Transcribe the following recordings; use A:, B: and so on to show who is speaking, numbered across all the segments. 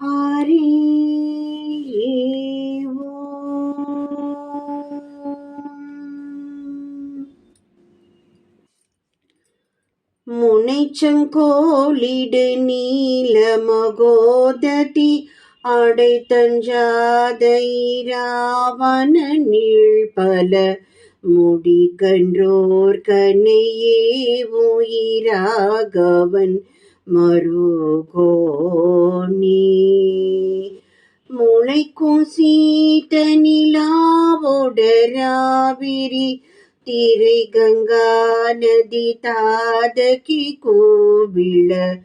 A: ஹரி முனைச்சங்கோலிடு நீல மகோததி அடை தஞ்சாதை ராவண நீழ்பல முடி கன்றோர் கனையே உயிராகவன் மருகோனி முளைக்கும் சீட்ட நிலாவோடராவிரி திரை கங்கா நதி தாதகி கோவில.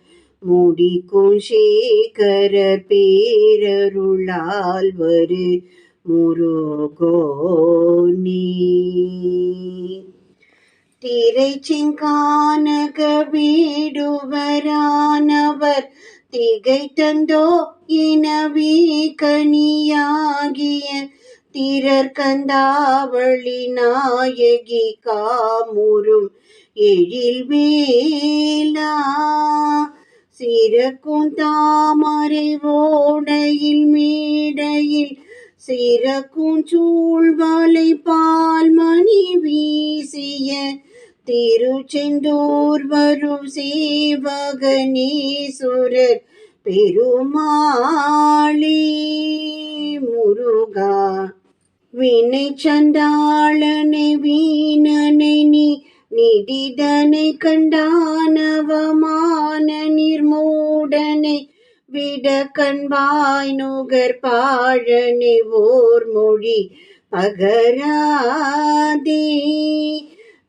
A: முடிக்கும் சேகர பேரருளால் வரு முருகோனி திரைச்சிங்கானக வீடுவரானவர் திகை தந்தோ இனவி கனியாகிய திரர்கந்தாவளி நாயகி காமுறும் எழில் வேலா. சிறக்கும் தாமரை ஓடையில் மேடையில் சிறக்கும் சூழ்வலை பால் மணி வீசிய திருச்செந்தூர் வரும் சீவகனீஸ்வரர் பெருமாளி. முருகா வினை சண்டாளனை வீணனை நீ நிதிதனை கண்டானவமான நிர்மூடனை விட கண்பாய் நுகர் பாழனை ஓர் மொழி பகராதே.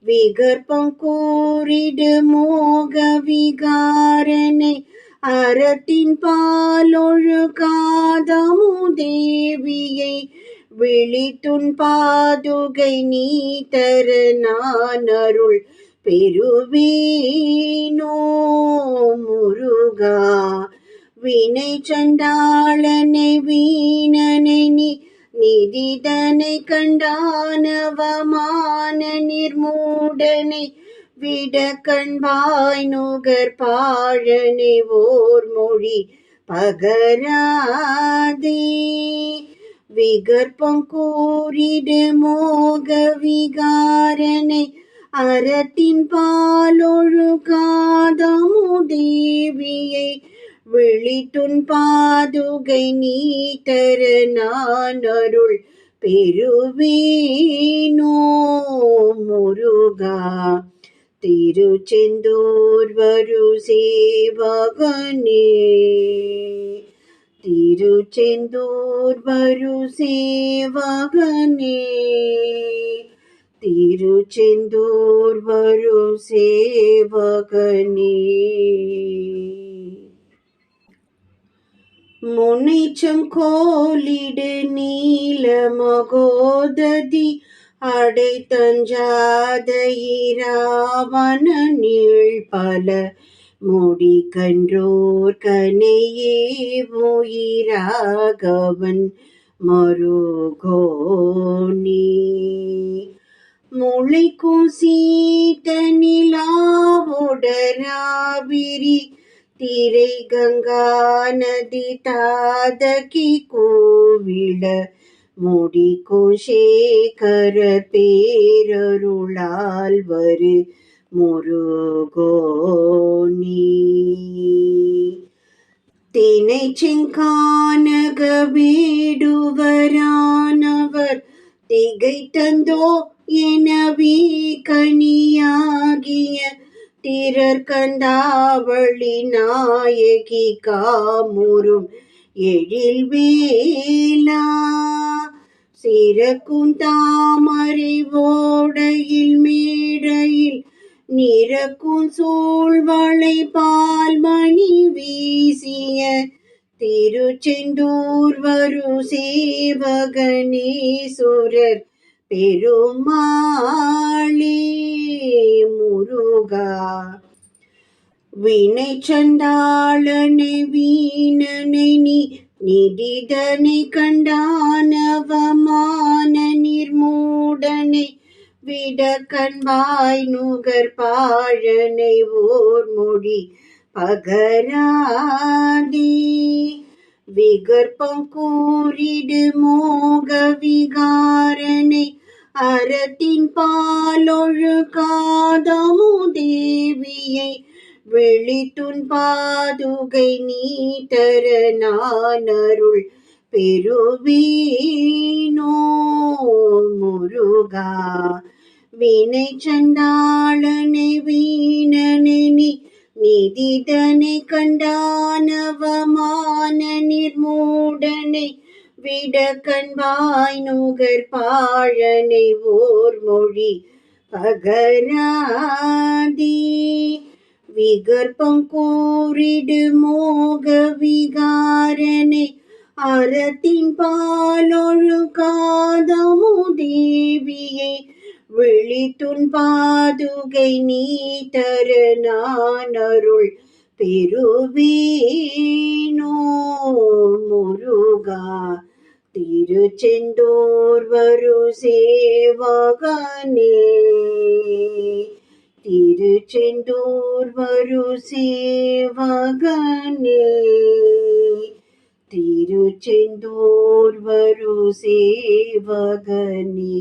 A: விகற்பம் கூறிடு மோக விகாரனை அறத்தின் பாலொழு காதமு தேவியை. விழித்துன் பாதுகை நீ தர நான் அருள் பெருவீனோ முருகா. வினை சண்டாளனை வீணனை நீ நிதிதனை கண்டானவமான நிர்மூடனை விட கண்பாய் நுகர் பாழனை ஓர் மொழி பகராதே. விகற்பம் கூறிடு மோக விகாரனை அறத்தின் பாலொழுகாதமுதேவியை தேவியை விழித்துன் பாதுகை நீ தர நான் அருள் பெருவேனோ முருகா? திருச்செந்தூர் வரு சேவகனே. திருச்செந்தூர் வரு சேவகனே. திருச்செந்தூர் வரு சேவகனே. முனைச்சம் கோலிடு நீல மகோததி அடை தஞ்சாத இராவண நீள் பல முடி கன்றோர் கனையே உயிராகவன் மருகோனி. முளைக்கும் சீத நிலாவுடராவிரி திரை கங்கா நதி தாதகி கோவிட முடிக்கும் சேகர பேரருளால் வரு முருகோனி. தினை செங்கானக வீடுவரானவர் திகை தந்தோ எனவே கனியாகிய திரர் கந்தாவளி நாயகி காமுறும் எழில் வேலா. சிறக்கும் தாமரை ஓடையில் மேடையில் நிறக்கும் சூழ்வளை பால்மணி வீசிய திருச்செந்தூர் வரு சேவகனேசுரர். பெருமாளே முருகா. வினை சண்டாளனை வீணனை நீ நிதிதனை கண்டானவமான நிர்மூடனை விட கண்பாய் நுகர் பாழனை ஓர் மொழி பகராதே. விகற்பம் கூறிடு மோக விகார அறத்தின் பாலொழுகாதமு தேவியை வெளித்துன் பாதுகை நீட்டர நானருள் பெருவீனோ முருகா. வினை சண்டாளனை வீணனி நிதிதனை கண்டானவமான நிர்மூடனை விட கண்பாய் நுகர் பாழனை ஓர் மொழி பகராதி. விகற்பம் கூறிடு மோக விகாரனை அறத்தின் பாலொழு காதமு தேவியை விழித்துன் பாதுகை நீ தர நானருள் அருள் பெருவீனோ முருகா. திருச்செந்தூர் வரு சேவகனே திருச்செந்தூர் வரு சேவகனே திருச்செந்தூர் வரு சேவகனே